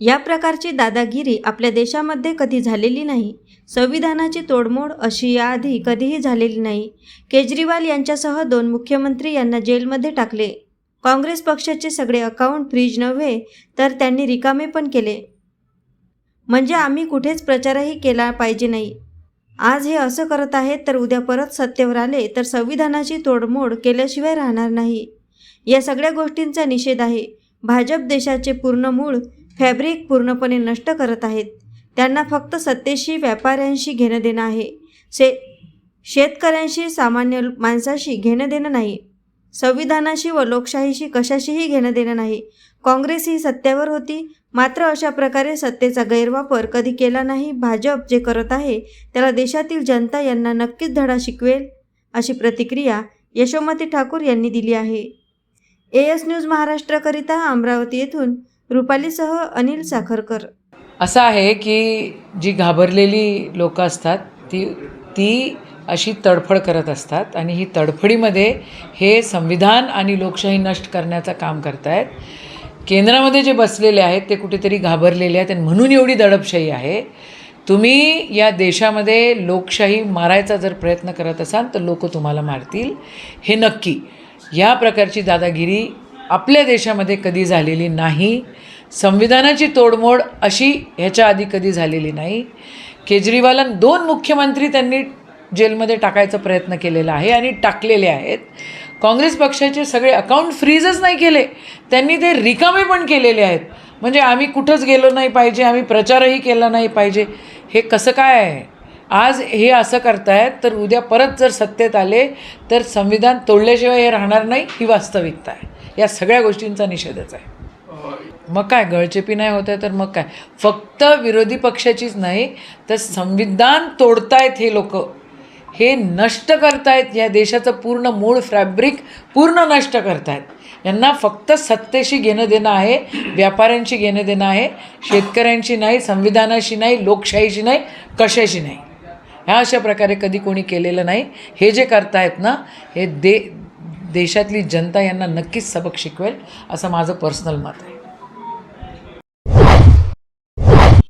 या प्रकारची दादागिरी आपल्या देशामध्ये कधी झालेली नाही. संविधानाची तोडमोड अशी याआधी कधीही झालेली नाही. केजरीवाल यांच्यासह दोन मुख्यमंत्री यांना जेलमध्ये टाकले. काँग्रेस पक्षाचे सगळे अकाउंट फ्रीज नव्हे तर त्यांनी रिकामे पण केले. म्हणजे आम्ही कुठेच प्रचारही केला पाहिजे नाही. आज हे असं करत आहेत तर उद्या परत सत्तेवर आले तर संविधानाची तोडमोड केल्याशिवाय राहणार नाही. या सगळ्या गोष्टींचा निषेध आहे. भाजप देशाचे पूर्ण मूळ फॅब्रिक पूर्णपणे नष्ट करत आहेत. त्यांना फक्त सत्तेशी व्यापाऱ्यांशी घेणं देणं आहे. शे शेतकऱ्यांशी सामान्य माणसाशी घेणं देणं नाही. संविधानाशी व लोकशाहीशी कशाशीही घेणं देणं नाही. काँग्रेस ही सत्तेवर होती. मात्र अशा प्रकारे सत्तेचा गैरवापर कधी केला नाही भाजप जे करत आहे त्याला देशातील जनता यांना नक्कीच धडा शिकवेल अशी प्रतिक्रिया यशोमती ठाकूर यांनी दिली आहे. ए एस न्यूज महाराष्ट्राकरिता अमरावती येथून रुपालीसह अनिल साखरकर. असं आहे की जी घाबरलेली लोकं असतात ती ती अशी तडफड करत असतात आणि ही तडफडीमध्ये हे संविधान आणि लोकशाही नष्ट करण्याचं काम करतायत. केंद्रामध्ये जे बसलेले आहेत ते कुठेतरी घाबरलेले आहेत आणि म्हणून एवढी दडपशाही आहे. तुम्ही या देशामध्ये लोकशाही मारायचा जर प्रयत्न करत असाल तर लोक तुम्हाला मारतील. हे नक्की. या प्रकारची दादागिरी आपल्या देशामध्ये कधी झालेली नाही. संविधानाची तोडमोड अशी ह्याच्या आधी कधी झालेली नाही. केजरीवालां दोन मुख्यमंत्री त्यांनी जेलमध्ये टाकायचा प्रयत्न केलेला आहे आणि टाकलेले आहेत. काँग्रेस पक्षाचे सगळे अकाउंट फ्रीजच नाही केले. त्यांनी ते रिकामे पण केलेले आहेत. म्हणजे आम्ही कुठंच गेलो नाही पाहिजे आम्ही प्रचारही केला नाही पाहिजे. हे कसं काय आहे? आज हे असं करतायत तर उद्या परत जर सत्तेत आले तर संविधान तोडल्याशिवाय हे राहणार नाही ही वास्तविकता आहे. या सगळ्या गोष्टींचा निषेधच आहे. मग काय गळचेपी नाही होत आहे तर मग काय? फक्त विरोधी पक्षाचीच नाही तर संविधान तोडतायत हे लोक. हे नष्ट करतायत या देशाचं पूर्ण मूळ फॅब्रिक पूर्ण नष्ट करतायत. यांना फक्त सत्तेशी घेणं देणं आहे व्यापाऱ्यांशी घेणं देणं आहे शेतकऱ्यांशी नाही संविधानाशी नाही लोकशाहीशी नाही कशाशी नाही. ह्या अशा प्रकारे कधी कोणी केलेलं नाही. हे जे करतायत ना हे दे देशातली जनता यांना नक्कीच सबक शिकवेल असं माझं पर्सनल मत आहे.